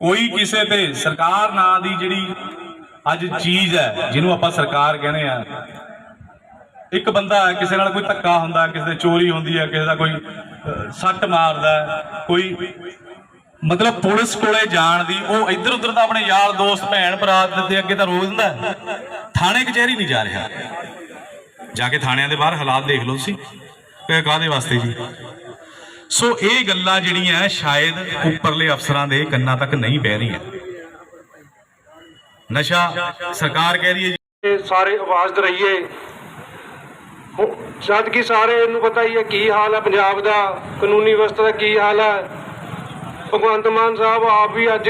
ਕੋਈ ਕਿਸੇ ਤੇ ਸਰਕਾਰ ਨਾਂ ਦੀ ਜਿਹੜੀ ਅੱਜ ਚੀਜ਼ ਹੈ, ਜਿਹਨੂੰ ਆਪਾਂ ਸਰਕਾਰ ਕਹਿੰਦੇ ਆ ਇੱਕ ਬੰਦਾ ਕਿਸੇ ਨਾਲ ਕੋਈ ਧੱਕਾ ਹੁੰਦਾ ਕਿਸੇ ਦੇ ਚੋਰੀ ਹੁੰਦੀ ਹੈ, ਕਿਸੇ ਦਾ ਕੋਈ ਸੱਟ ਮਾਰਦਾ ਕੋਈ ਮਤਲਬ ਪੁਲਿਸ ਕੋਲੇ ਜਾਣ ਦੀ, ਉਹ ਇੱਧਰ ਉੱਧਰ ਤਾਂ ਆਪਣੇ ਯਾਰ, ਦੋਸਤ, ਭੈਣ, ਭਰਾ ਦੇ ਅੱਗੇ ਤਾਂ ਰੋਕ ਦਿੰਦਾ ਥਾਣੇ ਕਚਹਿਰੀ ਨਹੀਂ ਜਾ ਰਿਹਾ। ਜਾ ਕੇ ਥਾਣਿਆਂ ਦੇ ਬਾਹਰ ਹਾਲਾਤ ਦੇਖ ਲਓ ਤੁਸੀਂ। ਕਾਹਦੇ ਵਾਸਤੇ ਜੀ? ਸੋ ਇਹ ਗੱਲਾਂ ਜਿਹੜੀਆਂ ਸ਼ਾਇਦ ਉੱਪਰਲੇ ਅਫਸਰਾਂ ਦੇ ਕੰਨਾਂ ਤੱਕ ਨਹੀਂ ਬਹਿ ਰਹੀਆਂ। ਨਸ਼ਾ ਸਰਕਾਰ ਕਹਿ ਰਹੀ ਹੈ ਸਾਰੇ ਆਵਾਜ਼ ਤੇ ਰਹੀਏ। ਜਦ ਕਿ ਸਾਰੇ ਨੂੰ ਪਤਾ ਹੀ ਹੈ ਕੀ ਹਾਲ ਹੈ ਪੰਜਾਬ ਦਾ, ਕਾਨੂੰਨੀ ਵਿਵਸਥਾ ਦਾ ਕੀ ਹਾਲ ਹੈ। ਭਗਵੰਤ ਮਾਨ ਸਾਹਿਬ ਆਪ ਵੀ ਅੱਜ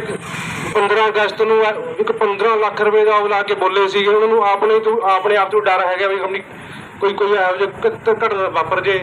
15 ਅਗਸਤ ਨੂੰ ਇੱਕ 15 ਲੱਖ ਰੁਪਏ ਦਾ ਉਹ ਕੇ ਬੋਲੇ ਸੀ ਉਹਨਾਂ ਨੂੰ ਆਪਣੇ ਤੋਂ ਆਪਣੇ ਆਪ ਤੋਂ ਡਰ ਹੈਗਾ ਵੀ ਕੋਈ ਕੋਈ ਇਹੋ ਜਿਹਾ ਘਟਨਾ ਵਾਪਰ ਜੇ।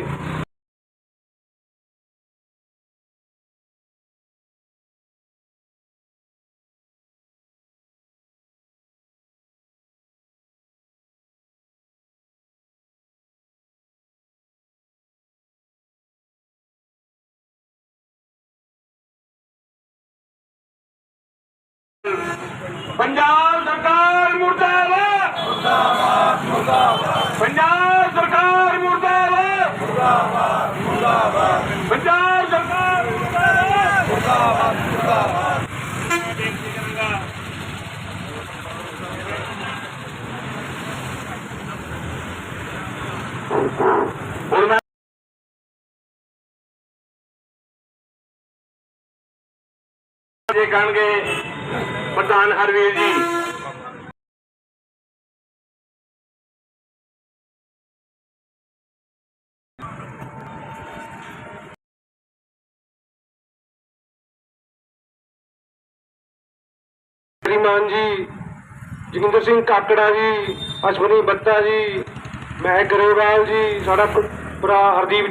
पंजाब सरकार मुर्दाबाद पंजाब सरकार मुर्दाबाद पंजाब सरकार मुर्दाबाद ਮੁਰਦਾਬਾਦ ਪੰਜਾਬ ਪ੍ਰਧਾਨ ਹਰਵੀਰ ਜੀ। ਸ਼੍ਰੀਮਾਨ ਜੀ, ਜਗਿੰਦਰ ਸਿੰਘ ਕਾਕੜਾ ਜੀ, ਅਸ਼ਵਨੀ ਬੱਤਾ ਜੀ, ਮਹਿਕ ਗਰੇਵਾਲ ਜੀ, ਸਾਡਾ ਭਰਾ ਹਰਦੀਪ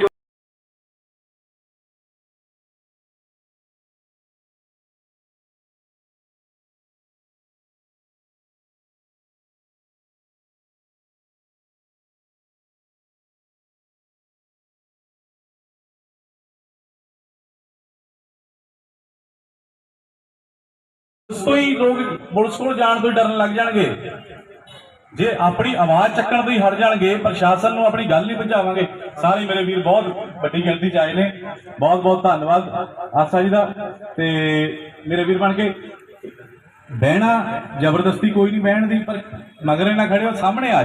ਤੋਂ ਹੀ ਲੋਕ ਪੁਲਿਸ ਕੋਲ ਜਾਣ ਤੋਂ ਹੀ ਡਰਨ ਲੱਗ ਜਾਣਗੇ। ਜੇ ਆਪਣੀ ਆਵਾਜ਼ ਚੱਕਣ ਤੋਂ ਹੀ ਹਟ ਜਾਣਗੇ, ਪ੍ਰਸ਼ਾਸਨ ਨੂੰ ਆਪਣੀ ਗੱਲ ਨਹੀਂ ਪਹੁੰਚਾਵਾਂਗੇ ਸਾਰੇ ਮੇਰੇ ਵੀਰ ਬਹੁਤ ਵੱਡੀ ਗਿਣਤੀ ਚ ਆਏ ਨੇ। ਬਹੁਤ ਬਹੁਤ ਧੰਨਵਾਦ ਆਸਾ ਜੀ ਦਾ। ਤੇ ਮੇਰੇ ਵੀਰ ਬਣ ਕੇ ਬਹਿਣਾ ਜ਼ਬਰਦਸਤੀ ਕੋਈ ਨਹੀਂ ਬਹਿਣ ਦੀ, ਪਰ ਮਗਰੇ ਨਾ ਖੜੇ ਹੋ ਸਾਹਮਣੇ ਆ